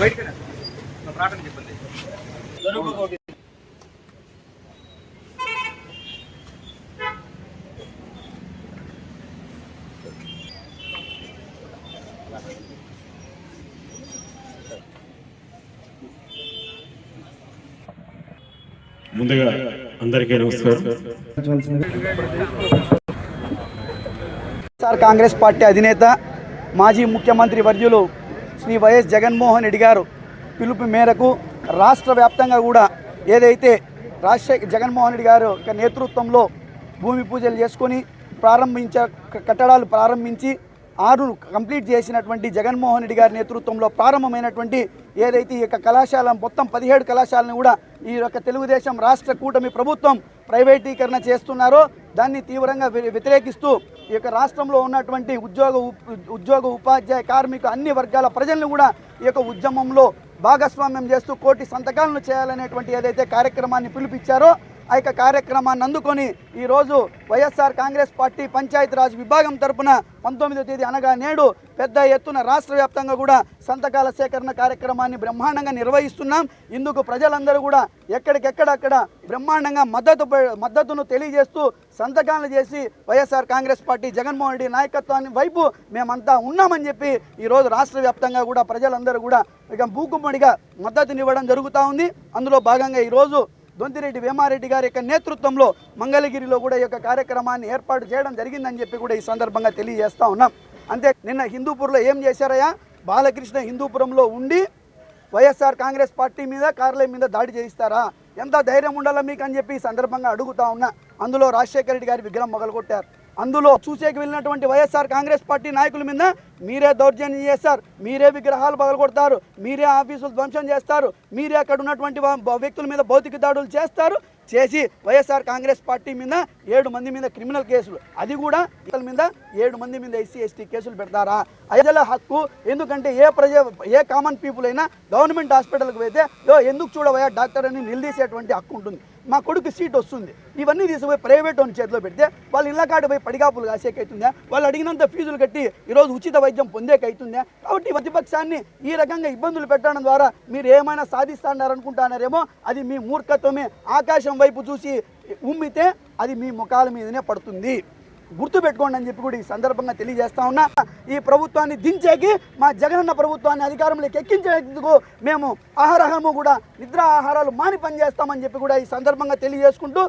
బయటకు ప్రాటం చెప్పండి ముందుగా అందరికీ నమస్కారం వైఎస్ఆర్ కాంగ్రెస్ పార్టీ అధినేత మాజీ ముఖ్యమంత్రి వర్యులు శ్రీ వైఎస్ జగన్మోహన్ రెడ్డి గారు పిలుపు మేరకు రాష్ట్ర వ్యాప్తంగా కూడా ఏదైతే రాజశేఖర్ జగన్మోహన్ రెడ్డి గారు యొక్క నేతృత్వంలో భూమి పూజలు చేసుకొని ప్రారంభించ కట్టడాలు ప్రారంభించి ఆరు కంప్లీట్ చేసినటువంటి జగన్మోహన్ రెడ్డి గారి నేతృత్వంలో ప్రారంభమైనటువంటి ఏదైతే ఈ యొక్క కళాశాల మొత్తం పదిహేడు కళాశాలను కూడా ఈ యొక్క తెలుగుదేశం రాష్ట్ర కూటమి ప్రభుత్వం ప్రైవేటీకరణ చేస్తున్నారో దాన్ని తీవ్రంగా వ్యతిరేకిస్తూ ఈ యొక్క రాష్ట్రంలో ఉన్నటువంటి ఉద్యోగ ఉద్యోగ ఉపాధ్యాయ కార్మిక అన్ని వర్గాల ప్రజలను కూడా ఈ యొక్క ఉద్యమంలో భాగస్వామ్యం చేస్తూ కోటి సంతకాలను చేయాలనేటువంటి ఏదైతే కార్యక్రమాన్ని పిలిపించారో ఆ యొక్క కార్యక్రమాన్ని అందుకొని ఈరోజు వైఎస్ఆర్ కాంగ్రెస్ పార్టీ పంచాయతీరాజ్ విభాగం తరపున పంతొమ్మిదో తేదీ అనగా నేడు పెద్ద ఎత్తున రాష్ట్ర వ్యాప్తంగా కూడా సంతకాల సేకరణ కార్యక్రమాన్ని బ్రహ్మాండంగా నిర్వహిస్తున్నాం. ఇందుకు ప్రజలందరూ కూడా ఎక్కడికెక్కడక్కడ బ్రహ్మాండంగా మద్దతు మద్దతును తెలియజేస్తూ సంతకాలు చేసి YSR Congress Party Jaganmohan Reddy నాయకత్వాన్ని వైపు మేమంతా ఉన్నామని చెప్పి ఈరోజు రాష్ట్ర వ్యాప్తంగా కూడా ప్రజలందరూ కూడా ఇక భూకుమ్మడిగా మద్దతునివ్వడం జరుగుతూ ఉంది. అందులో భాగంగా ఈరోజు దొంతిరెడ్డి వేమారెడ్డి గారి యొక్క నేతృత్వంలో మంగళగిరిలో కూడా ఈ యొక్క కార్యక్రమాన్ని ఏర్పాటు చేయడం జరిగిందని చెప్పి కూడా ఈ సందర్భంగా తెలియజేస్తా ఉన్నాం. అంతే నిన్న హిందూపూర్లో ఏం చేశారయ్యా? బాలకృష్ణ హిందూపురంలో ఉండి వైఎస్ఆర్ కాంగ్రెస్ పార్టీ మీద కార్యాలయం మీద దాడి చేయిస్తారా? ఎంత ధైర్యం ఉండాలా మీకు అని చెప్పి ఈ సందర్భంగా అడుగుతా ఉన్నా. అందులో రాజశేఖర రెడ్డి గారి విగ్రహం మొదలుకొట్టారు అందులో చూసేకి వెళ్ళినటువంటి వైఎస్ఆర్ కాంగ్రెస్ పార్టీ నాయకుల మీద మీరే దౌర్జన్యం చేస్తారు. మీరే విగ్రహాలు పగలగొడతారు. మీరే ఆఫీసులు ధ్వంసం చేస్తారు. మీరే అక్కడ ఉన్నటువంటి వ్యక్తుల మీద భౌతిక దాడులు చేస్తారు. చేసి వైఎస్ఆర్ కాంగ్రెస్ పార్టీ మీద ఏడు మంది మీద క్రిమినల్ కేసులు. అది కూడా ఇతరుల మీద ఏడు మంది మీద ఎస్సీ ఎస్టీ కేసులు పెడతారా? ప్రజల హక్కు ఎందుకంటే ఏ ప్రజ ఏ కామన్ పీపుల్ అయినా గవర్నమెంట్ హాస్పిటల్కి పోతే "యో, ఎందుకు చూడవయా డాక్టర్ అని నిలదీసేటువంటి హక్కు ఉంటుంది. మా కొడుకు సీట్ వస్తుంది. ఇవన్నీ తీసుకుపోయి ప్రైవేట్ వన్ చేతిలో పెడితే వాళ్ళు ఇళ్ళకాడ పోయి పడిగాపులు కాసేకైతుందా? వాళ్ళు అడిగినంత ఫీజులు కట్టి ఈరోజు ఉచిత వైద్యం పొందేకైతుందా? కాబట్టి ప్రతిపక్షాన్ని ఈ రకంగా ఇబ్బందులు పెట్టడం ద్వారా మీరు ఏమైనా సాధిస్తారనుకుంటున్నారేమో అది మీ మూర్ఖత్వమే. ఆకాశం వైపు చూసి ఉమ్మితే అది మీ ముఖాల మీదనే పడుతుంది. గుర్తుపెట్టుకోండి అని చెప్పి కూడా ఈ సందర్భంగా తెలియజేస్తా ఉన్నా. ఈ ప్రభుత్వాన్ని దించేకి మా జగనన్న ప్రభుత్వాన్ని అధికారంలోకి ఎక్కించేందుకు మేము ఆహారహము కూడా నిద్ర ఆహారాలు మాని పనిచేస్తామని చెప్పి కూడా ఈ సందర్భంగా తెలియజేసుకుంటూ